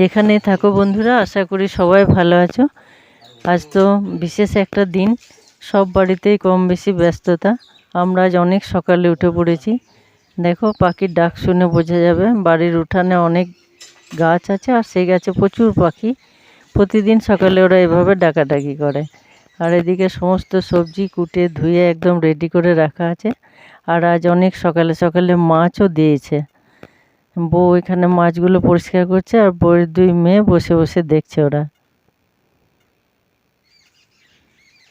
যেখানে থাকো বন্ধুরা, আশা করি সবাই ভালো আছো। আজ তো বিশেষ একটা দিন, সব বাড়িতেই কম বেশি ব্যস্ততা। আমরা আজ অনেক সকালে উঠে পড়েছি। দেখো, পাখির ডাক শুনে বোঝা যাবে, বাড়ির উঠানে অনেক গাছ আছে আর সেই গাছে প্রচুর পাখি। প্রতিদিন সকালে ওরা এভাবে ডাকাডাকি করে। আর এদিকে সমস্ত সবজি কুটে, ধুয়ে একদম রেডি করে রাখা আছে। আর আজ অনেক সকালে সকালে মাছও দিয়েছে। বউ এখানে মাছগুলো পরিষ্কার করছে আর বউয়ের দুই মেয়ে বসে বসে দেখছে ওরা।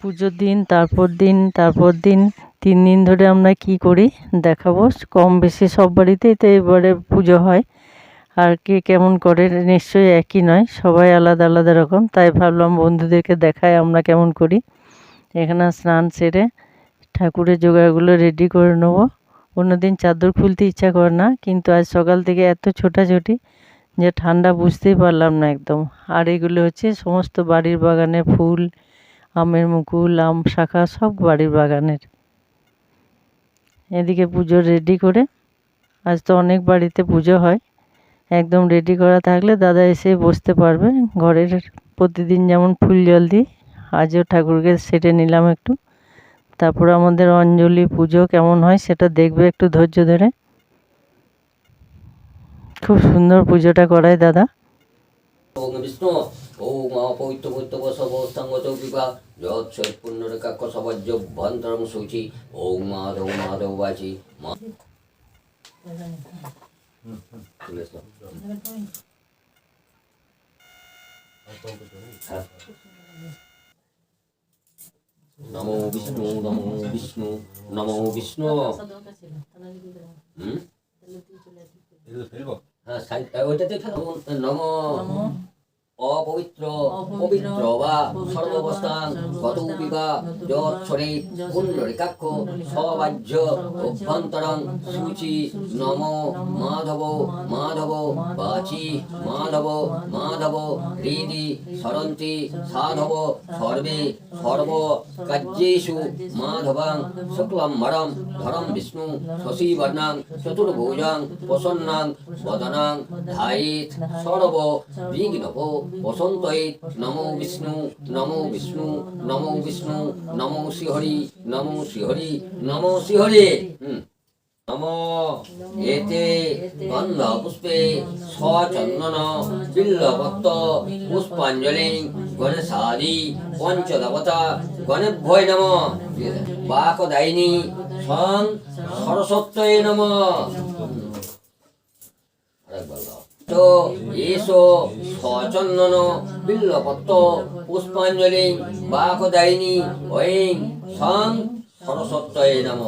পুজোর দিন, তারপর দিন তারপর দিন, তিন দিন ধরে আমরা কি করি দেখাবো। কম বেশি সব বাড়িতেই তো এবারে পুজো হয়। আর কে কেমন করে নিশ্চয়ই একই নয়, সবাই আলাদা আলাদা রকম। তাই ভাবলাম বন্ধুদেরকে দেখায় আমরা কেমন করি। এখানে স্নান সেরে ঠাকুরের জোগাড়গুলো রেডি করে নেব। অন্যদিন চাদর খুলতে ইচ্ছা করে না, কিন্তু আজ সকাল থেকে এত ছোটাছুটি যে ঠান্ডা বুঝতেই পারলাম না একদম। আর এগুলো হচ্ছে সমস্ত বাড়ির বাগানে ফুল, আমের মুকুল, আম শাখা সব বাড়ির বাগানের। এদিকে পুজো রেডি করে, আজ তো অনেক বাড়িতে পুজো হয়। একদম রেডি করা থাকলে দাদা এসে বসতে পারবে। ঘরের প্রতিদিন যেমন ফুল জল দিই, আজও ঠাকুরকে সেটে নিলাম একটু। তারপর আমাদের অঞ্জলি পুজো কেমন হয় সেটা দেখবে একটু ধৈর্য ধরে। খুব সুন্দর পুজোটা করায় দাদা। ওম মাধব মাধব বাচি মা চলে এসো। হ্যাঁ। নমো বিষ্ণু নমো বিষ্ণু নমো বিষ্ণু হুম হ্যাঁ সাই- ওইটাতে ফেলো। নমো অপবিত্র পবিত্র বা সর্ববস্থান গতৌপি বা যৎসরে পুণ্যরেকাক্ষ সবাহ্য অভ্যন্তরং সূচি নম মাধব মাধব বাচি মাধব মাধব হৃদি সরন্তি সাধব সর্বে সর্ব কার্যেষু মাধবাং শুক্লম মরম ধরম বিষ্ণু শশীবর্ণাং চতুর্ভুজাং প্রসন্নাং বদনাং ধায়িত সর্ব বিঘ্নপ বসন্তয়িত নমো বিষ্ণু নমো বিষ্ণু নমো বিষ্ণু, নমো শ্রীহরি নমো শ্রীহরি নমো শ্রীহরি। হুম। নম। এতে গন্ধ পুষ্পে সচন্দন বিল্লপত্র পুষ্পাঞ্জলি, গণেশাদি, পঞ্চদেবতা, গণেভ্যয় নম। বাকদায়িনী সং সরস্বত্যই নম। আরেকবার। তো এসো সচন্দন বিল্লপত্র, পুষ্পাঞ্জলি, বাকদায়িনী, ঐং, সং সরস্বত্যই নম।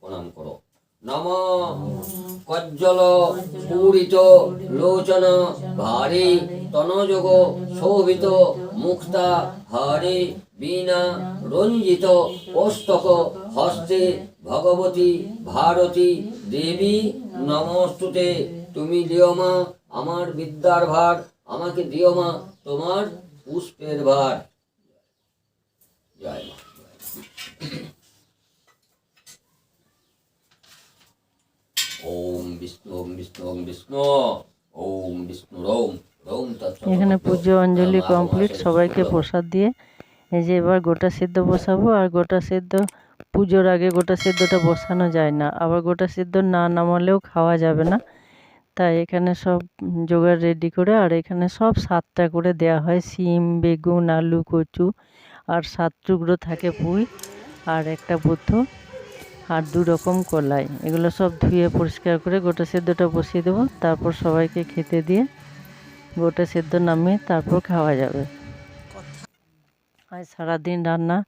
প্রণাম করো। নম। কজ্জল পূরিত, লোচন, ভারি, তনযোগ, শোভিত, মুক্তা, হারে, বীণা, রঞ্জিত পুস্তক হস্তে, ভগবতী, ভারতী, দেবী, নমস্তুতে। তুমি দিও মা, আমার বিদ্যার ভার। আমাকে দিও মা তোমার পুষ্পের ভার। জয় মা। ওম বিষ্ণু ওম বিষ্ণু ওম বিষ্ণু ওম বিষ্ণু এখানে পুজো অঞ্জলি কমপ্লিট। সবাইকে প্রসাদ দিয়ে এই যে এবার গোটা সেদ্ধ বসাবো আর গোটা সেদ্ধ পুজোর আগে গোটা সেদ্ধটা বসানো যায় না। আবার গোটা সেদ্ধ না নামালেও খাওয়া যাবে না। তাই এখানে সব জোগাড় রেডি করে আর এখানে সব সাতটা করে দেয়া হয়। সিম বেগুন, আলু, কচু আর সাত টুকরো থাকে পুঁই আর একটা বুদ্ধ আর দু রকম কলাই। এগুলো সব ধুয়ে পরিষ্কার করে গোটা সেদ্ধটা বসিয়ে দেবো। তারপর সবাইকে খেতে দিয়ে গোটা সেদ্ধ নামিয়ে তারপর খাওয়া যাবে। আজ সারাদিন রান্না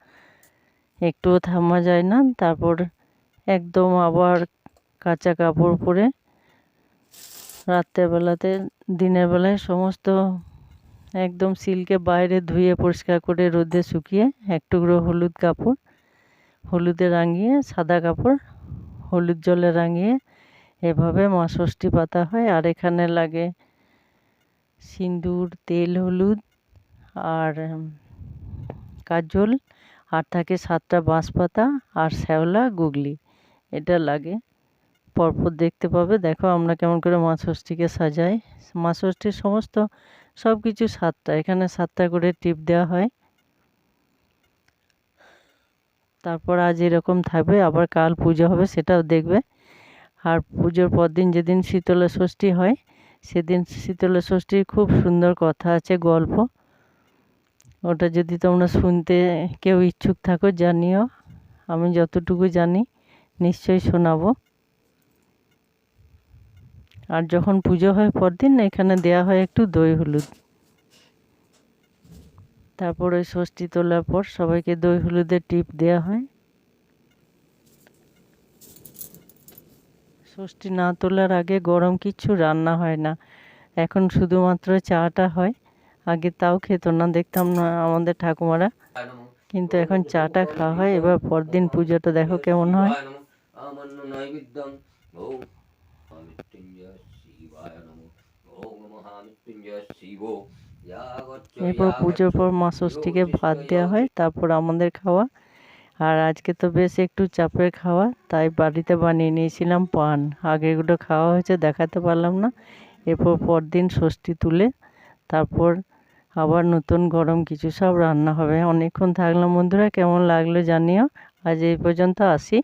একটুও থামা যায় না। তারপর একদম আবার কাঁচা কাপড় পরে রাত্রেবেলাতে, দিনের বেলায় সমস্ত একদম সিল্কে বাইরে ধুয়ে পরিষ্কার করে রোদে শুকিয়ে এক টুকরো হলুদ কাপড়, হলুদে রাঙিয়ে সাদা কাপড়, হলুদ জলে রাঙিয়ে এভাবে মা ষষ্ঠী পাতা হয়। আর এখানে লাগে সিঁদুর, তেল, হলুদ আর কাজল, আর থাকে সাতটা বাঁশপাতা আর শ্যাওলা, গুগলি। এটা লাগে। পরপর দেখতে পাবে। দেখো আমরা কেমন করে মা ষষ্ঠীকে সাজাই। মা ষষ্ঠীর সমস্ত সব কিছু সাতটা। এখানে সাতটা করে টিপ দেওয়া হয়। তারপর আজ এরকম থাকবে। আবার কাল পুজো হবে, সেটাও দেখবে। আর পুজোর পর দিন যেদিন শীতলা ষষ্ঠী হয়, সেদিন শীতলা ষষ্ঠীর খুব সুন্দর কথা আছে, গল্প। ওটা যদি তোমরা শুনতে কেউ ইচ্ছুক থাকো, জানিও। আমি যতটুকু জানি, নিশ্চয়ই শোনাবো। আর যখন পুজো হয় পরদিন এখানে দেয়া হয় একটু দই হলুদ তারপর ওই ষষ্ঠী তোলার পর সবাইকে দই হলুদের টিপ দেওয়া হয় ষষ্ঠী না তোলার আগে গরম কিচ্ছু রান্না হয় না এখন শুধুমাত্র চাটা হয় আগে তাও খেত না দেখতাম না আমাদের ঠাকুমারা কিন্তু এখন চাটা খাওয়া হয় এবার পরদিন পুজোটা দেখো কেমন হয় এরপর পুজোর পর মা ষষ্ঠীকে ভাত দেওয়া হয়, তারপর আমাদের খাওয়া। আর আজকে তো বেশ একটু চাপের খাওয়া, তাই বাড়িতে বানিয়ে নিয়েছিলাম পান। আগেরগুলো খাওয়া হয়েছে, দেখাতে পারলাম না। এরপর পরদিন ষষ্ঠী তুলে, তারপর আবার নতুন গরম কিছু সব রান্না হবে। অনেকক্ষণ থাকলাম বন্ধুরা, কেমন লাগল জানিও। আজ এই পর্যন্ত আসি।